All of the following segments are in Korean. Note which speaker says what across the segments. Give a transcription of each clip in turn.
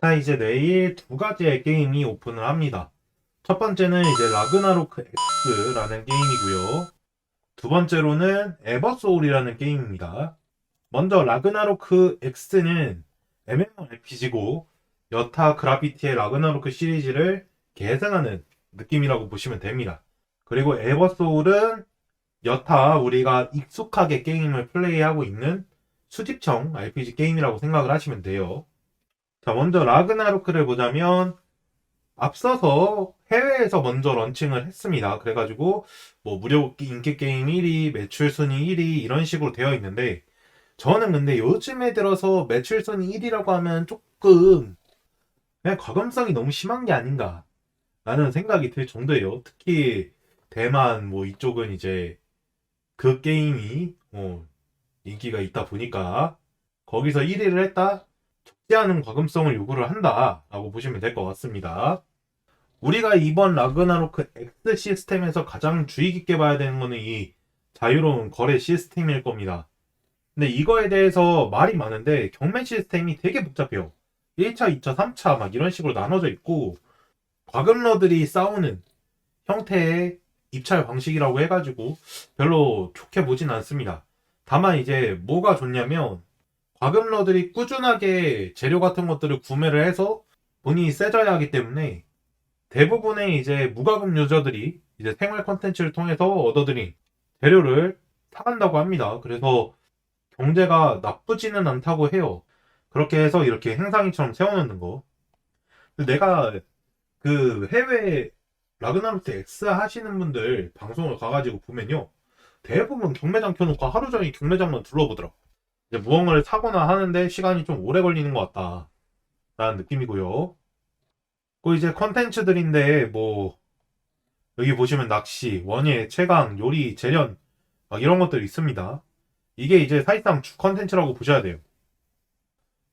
Speaker 1: 자, 이제 내일 두 가지의 게임이 오픈을 합니다. 첫 번째는 이제 라그나로크 X라는 게임이고요. 두 번째로는 에버소울이라는 게임입니다. 먼저 라그나로크 X는 MMORPG고 여타 그라비티의 라그나로크 시리즈를 계승하는 느낌이라고 보시면 됩니다. 그리고 에버소울은 여타 우리가 익숙하게 게임을 플레이하고 있는 수집형 RPG 게임이라고 생각을 하시면 돼요. 자, 먼저 라그나로크를 보자면 앞서서 해외에서 먼저 런칭을 했습니다. 그래가지고 뭐 무료 인기 게임 1위, 매출 순위 1위 이런 식으로 되어 있는데 저는 근데 요즘에 들어서 매출 순위 1위라고 하면 조금 그냥 과금성이 너무 심한 게 아닌가 라는 생각이 들 정도예요. 특히 대만 뭐 이쪽은 이제 그 게임이 어, 인기가 있다 보니까 거기서 1위를 했다? 않은 과금성을 요구를 한다라고 보시면 될 것 같습니다. 우리가 이번 라그나로크 X 시스템에서 가장 주의 깊게 봐야 되는 거는 이 자유로운 거래 시스템일 겁니다. 근데 이거에 대해서 말이 많은데 경매 시스템이 되게 복잡해요. 1차, 2차, 3차 막 이런 식으로 나눠져 있고 과금러들이 싸우는 형태의 입찰 방식이라고 해가지고 별로 좋게 보진 않습니다. 다만 이제 뭐가 좋냐면 과금러들이 꾸준하게 재료 같은 것들을 구매를 해서 본인이 세져야 하기 때문에 대부분의 이제 무과금 유저들이 이제 생활 컨텐츠를 통해서 얻어들인 재료를 사간다고 합니다. 그래서 경제가 나쁘지는 않다고 해요. 그렇게 해서 이렇게 행상이처럼 세워놓는 거. 내가 그 해외 라그나로트 X 하시는 분들 방송을 가가지고 보면요. 대부분 경매장 켜놓고 하루 종일 경매장만 둘러보더라. 이제 무언가를 사거나 하는데 시간이 좀 오래 걸리는 것 같다. 라는 느낌이고요. 그 이제 컨텐츠들인데 뭐 여기 보시면 낚시, 원예, 채강, 요리, 재련 막 이런 것들이 있습니다. 이게 이제 사실상 주 컨텐츠라고 보셔야 돼요.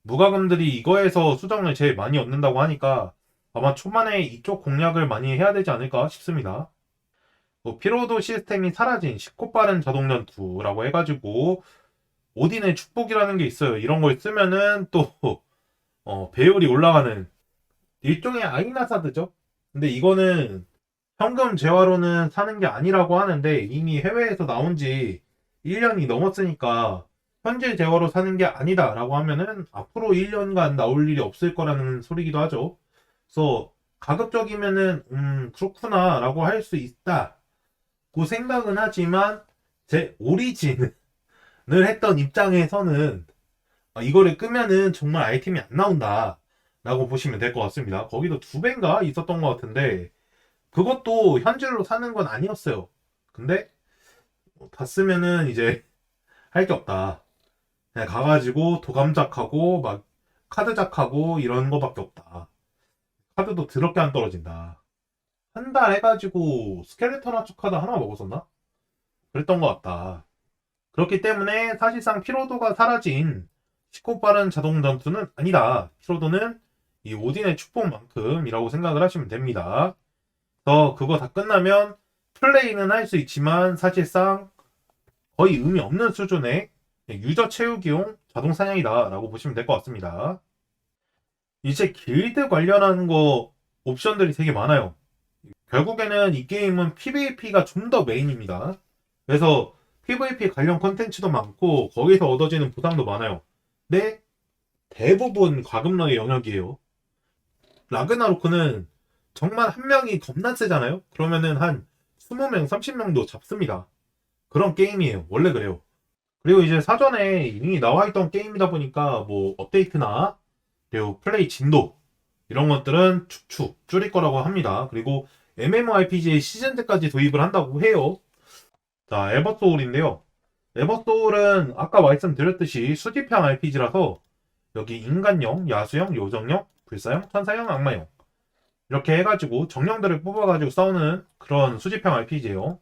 Speaker 1: 무과금들이 이거에서 수정을 제일 많이 얻는다고 하니까 아마 초반에 이쪽 공략을 많이 해야 되지 않을까 싶습니다. 뭐 피로도 시스템이 사라진 쉽고 빠른 자동 전투라고 해가지고 오딘의 축복이라는 게 있어요. 이런 걸 쓰면은 또 어, 배율이 올라가는 일종의 아이나사드죠. 근데 이거는 현금 재화로는 사는 게 아니라고 하는데 이미 해외에서 나온 지 1년이 넘었으니까 현재 재화로 사는 게 아니다라고 하면은 앞으로 1년간 나올 일이 없을 거라는 소리기도 하죠. 그래서 가급적이면은 음 그렇구나라고 할 수 있다 고 생각은 하지만 제 오리진 을 했던 입장에서는 아, 이거를 끄면은 정말 아이템이 안 나온다. 라고 보시면 될 것 같습니다. 거기도 두 배인가 있었던 것 같은데, 그것도 현질로 사는 건 아니었어요. 근데, 뭐다 쓰면은 이제 할 게 없다. 그냥 가가지고 도감작하고, 막, 카드작하고, 이런 거밖에 없다. 카드도 더럽게 안 떨어진다. 한 달 해가지고 스켈레톤 하축 카드 하나 먹었었나? 그랬던 것 같다. 그렇기 때문에 사실상 피로도가 사라진 쉽고 빠른 자동 전투는 아니다. 피로도는 이 오딘의 축복만큼이라고 생각을 하시면 됩니다. 더 그거 다 끝나면 플레이는 할 수 있지만 사실상 거의 의미 없는 수준의 유저 채우기용 자동 사냥이다라고 보시면 될 것 같습니다. 이제 길드 관련한 거 옵션들이 되게 많아요. 결국에는 이 게임은 PVP가 좀 더 메인입니다. 그래서 PVP 관련 컨텐츠도 많고 거기서 얻어지는 보상도 많아요. 근데 대부분 과금러의 영역이에요. 라그나로크는 정말 한 명이 겁나 세잖아요? 그러면은 한 20명, 30명도 잡습니다. 그런 게임이에요. 원래 그래요. 그리고 이제 사전에 이미 나와 있던 게임이다 보니까 뭐 업데이트나 그리고 플레이 진도 이런 것들은 축축 줄일 거라고 합니다. 그리고 MMORPG의 시즌 때까지 도입을 한다고 해요. 자, 에버소울인데요. 에버소울은 아까 말씀드렸듯이 수집형 RPG라서 여기 인간형, 야수형, 요정형, 불사형, 천사형, 악마형 이렇게 해가지고 정령들을 뽑아가지고 싸우는 그런 수집형 RPG예요.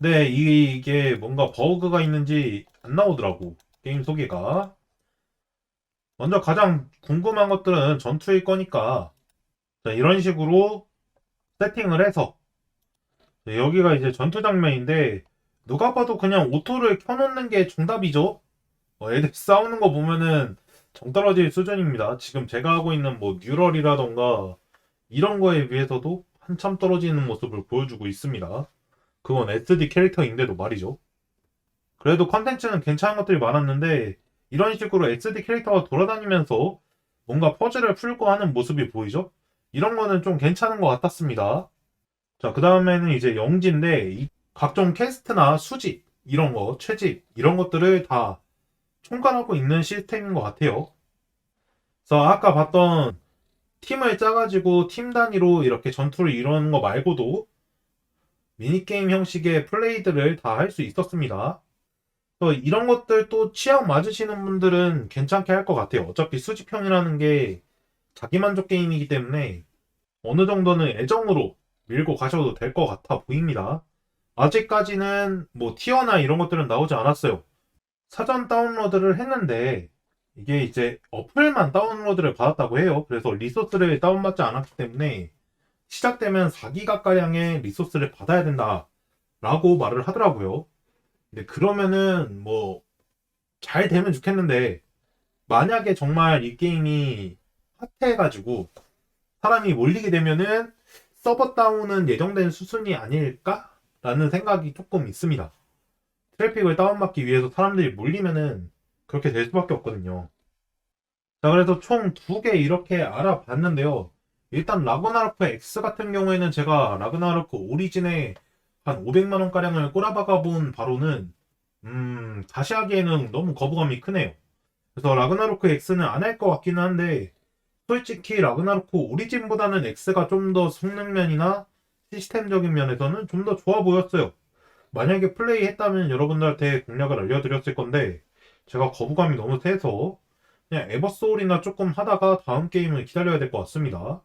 Speaker 1: 근데 이게 뭔가 버그가 있는지 안 나오더라고 게임 소개가. 먼저 가장 궁금한 것들은 전투일 거니까 자, 이런 식으로 세팅을 해서 자, 여기가 이제 전투 장면인데 누가 봐도 그냥 오토를 켜놓는 게 정답이죠. 어, 애들 싸우는 거 보면은 정떨어질 수준입니다. 지금 제가 하고 있는 뭐 뉴럴이라던가 이런 거에 비해서도 한참 떨어지는 모습을 보여주고 있습니다. 그건 SD 캐릭터인데도 말이죠. 그래도 컨텐츠는 괜찮은 것들이 많았는데 이런 식으로 SD 캐릭터가 돌아다니면서 뭔가 퍼즐을 풀고 하는 모습이 보이죠? 이런 거는 좀 괜찮은 것 같았습니다. 자, 그 다음에는 이제 영지인데 이 각종 캐스트나 수집 이런 거, 채집 이런 것들을 다 총괄하고 있는 시스템인 것 같아요. 그래서 아까 봤던 팀을 짜가지고 팀 단위로 이렇게 전투를 이루는 거 말고도 미니게임 형식의 플레이들을 다 할 수 있었습니다. 그래서 이런 것들 또 취향 맞으시는 분들은 괜찮게 할 것 같아요. 어차피 수집형이라는 게 자기만족 게임이기 때문에 어느 정도는 애정으로 밀고 가셔도 될 것 같아 보입니다. 아직까지는 뭐 티어나 이런 것들은 나오지 않았어요. 사전 다운로드를 했는데 이게 이제 어플만 다운로드를 받았다고 해요. 그래서 리소스를 다운받지 않았기 때문에 시작되면 4기가가량의 리소스를 받아야 된다. 라고 말을 하더라고요. 근데 그러면은 뭐 잘 되면 좋겠는데 만약에 정말 이 게임이 핫해가지고 사람이 몰리게 되면은 서버 다운은 예정된 수순이 아닐까 라는 생각이 조금 있습니다. 트래픽을 다운받기 위해서 사람들이 몰리면은 그렇게 될 수밖에 없거든요. 자, 그래서 총 두 개 이렇게 알아봤는데요. 일단 라그나로크 X 같은 경우에는 제가 라그나로크 오리진에 한 500만원가량을 꼬라박아 본 바로는, 음, 다시 하기에는 너무 거부감이 크네요. 그래서 라그나로크 X는 안 할 것 같기는 한데, 솔직히 라그나로크 오리진보다는 X가 좀 더 성능면이나 시스템적인 면에서는 좀 더 좋아 보였어요. 만약에 플레이 했다면 여러분들한테 공략을 알려드렸을 건데, 제가 거부감이 너무 세서, 그냥 에버소울이나 조금 하다가 다음 게임을 기다려야 될 것 같습니다.